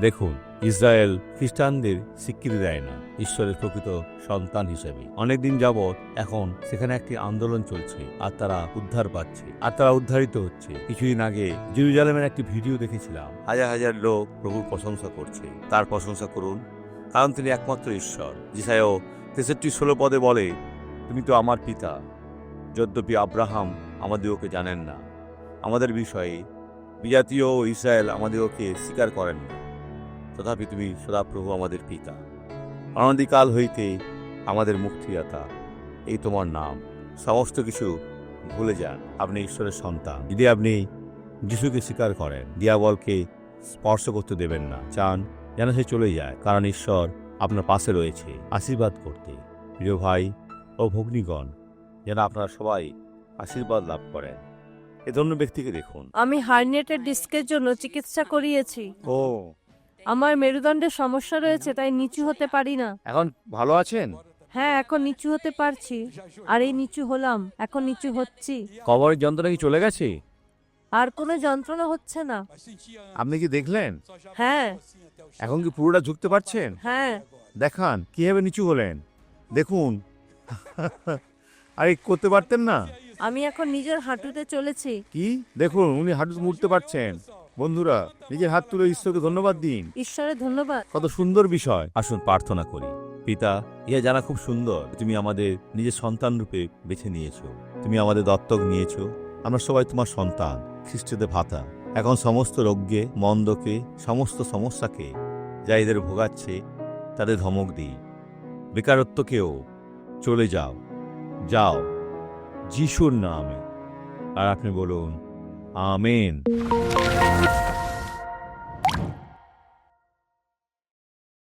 দেখুন, ইসরায়েল খ্রিস্টানদের স্বীকৃতি দেয় না, ঈশ্বরের প্রকৃত সন্তান হিসেবে। অনেকদিন যাবৎ এখন সেখানে একটি আন্দোলন চলছে, আর তারা উদ্ধার পাচ্ছে, আর তারা উদ্ধারিত হচ্ছে। কিছুদিন আগে জেরুজালেমের একটি ভিডিও দেখেছিলাম। হাজার হাজার লোক প্রভুর প্রশংসা করছে। তার প্রশংসা করুন, কারণ তিনি একমাত্র ঈশ্বর। যিসায়ও তেষট্টি ষোলো পদে বলে, তুমি তো আমার পিতা, যদ্যপি আব্রাহাম আমাদিওকে জানেন না। আমাদের বিষয়ে বিজাতীয় ইসরায়েল আমাদিওকে স্বীকার করেন না। তথাপি তুমি সদাপ্রভু আমাদের পিতা। অনধিকাল হইতে আমাদের মুক্তিদাতা। এই তোমার নাম। সমস্ত কিছু ভুলে যান। আপনি ঈশ্বরের সন্তান। যদি আপনি যিশুকে স্বীকার করেন দিয়াবলকে স্পর্শ করতে দেবেন না চান যেন সে চলে যায় কারণ ঈশ্বর আপনার পাশে রয়েছে। আশীর্বাদ করতে। প্রিয় ভাই ও ভগ্নীগণ যেন আপনারা সবাই আশীর্বাদ লাভ করেন। এ ধন্য ব্যক্তিকে দেখুন। আমি হার্নিয়েটের ডিস্কের জন্য চিকিৎসা করিয়েছি। ও আমার মেরুদণ্ডের সমস্যা রয়েছে তাই নিচু হতে পারি না। এখন ভালো আছেন? হ্যাঁ এখন নিচু হতে পারছি। আর এই নিচু হলাম এখন নিচু হচ্ছি। কবরের যন্ত্রণা কি চলে গেছে? আর কোনো যন্ত্রণা হচ্ছে না। আপনি কি দেখলেন? হ্যাঁ। এখন কি পুরোটা ঝুঁকতে পারছেন? হ্যাঁ। দেখান কীভাবে নিচু হলেন? দেখুন। আরে করতে পারতেন না? আমি এখন নিজের হাঁটুতে চলেছি। কি? দেখুন উনি হাঁটু মুড়তে পারছেন। বন্ধুরা নিজের হাত তুলে ঈশ্বরকে ধন্যবাদ দিন। ঈশ্বরের ধন্যবাদ। কত সুন্দর বিষয়। আসুন প্রার্থনা করি। পিতা ইহা জানা খুব সুন্দর তুমি আমাদের নিজের সন্তান রূপে বেছে নিয়েছো। তুমি আমাদের দত্তক নিয়েছো। আমরা সবাই তোমার সন্তান খ্রিস্টদের ভাতা। এখন সমস্ত রোগকে মন্দকে সমস্ত সমস্যাকে যা এদের ভোগাচ্ছে তাদের ধমক দিই। বেকারত্বকেও চলে যাও। যাও যিশুর নামে। আর আপনি বলুন ആമേൻ